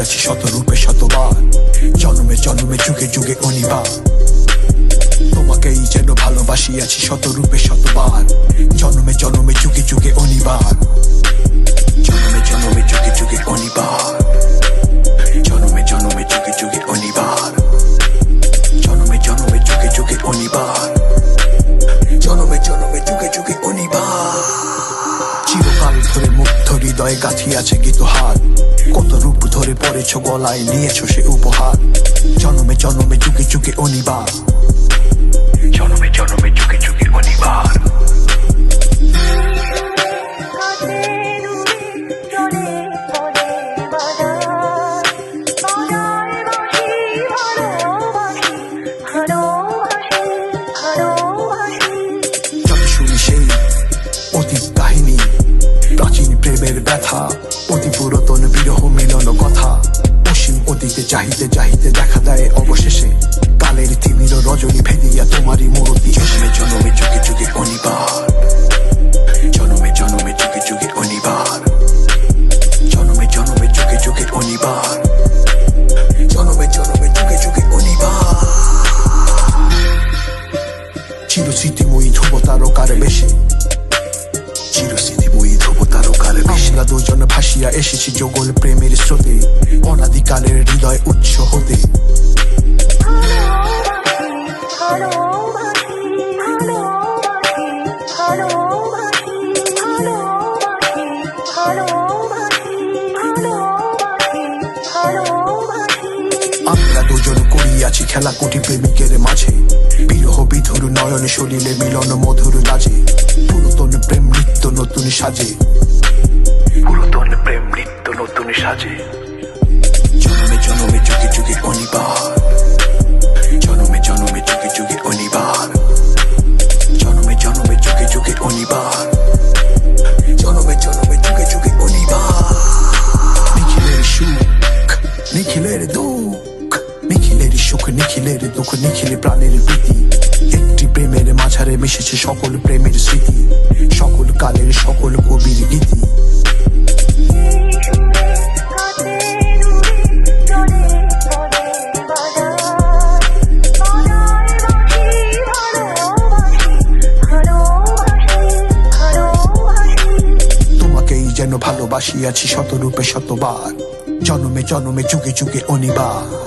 আছি শত রূপে শতবার। জন্মে জন্মে যুগে যুগে অনিবার। তোমাকেই যেন শত রূপে শতবার। জন্মে জন্মে যুগে যুগে অনিবার। জন্মে জন্মে যুগে যুগে অনিবার। চিরকাল ধরে মুগ্ধ হৃদয়ে গাঁথিয়াছে কত ধরে পড়েছ গলায় নিয়েছ সে উপহার। জন্মে জন্মে যুগে যুগে অনিবার। জন্মে জন্মে যুগে যুগে অনিবার। সেই অতীত কাহিনী প্রাচীন প্রেমের ব্যথা অতি চিরস্মৃতিময়ী ধ্রুব তারকার বেশে চিরস্মৃতিময়ী ধ্রুব তারকার বেশে আমরা দুজন ভাসিয়া এসেছি যোগল প্রেমের স্রোতে অনাদিকালের হৃদয় উচ্চ হতে আমরা করিয়াছি খেলা কোটি প্রেমিকের মাঝে। বিরহ বিধুর নয়নে সলিলে মিলন মধুর লাজে। পুরাতন প্রেম নৃত্য নতুন সাজে। পুরাতন প্রেম নৃত্য নতুন সাজে। জন্মে জন্মে যুগে যুগে অনিবার। জন্মে জন্মে যুগে যুগে অনিবার। জন্মে জন্মে যুগে যুগে অনিবার। জন্মে জন্মে যুগে যুগে অনিবার। নিখিলের সুখ, নিখিলের দুঃখ। সুখ নিখিলের, দুঃখ নিখিলে প্রাণের প্রীতি। একটি প্রেমের মাঝারে মিশেছে সকল প্রেমের স্মৃতি, সকল কালের সকল কবির গীতি। যেন ভালোবাসিয়াছি শতরূপে শতবার, জন্মে জন্মে যুগে যুগে অনিবার।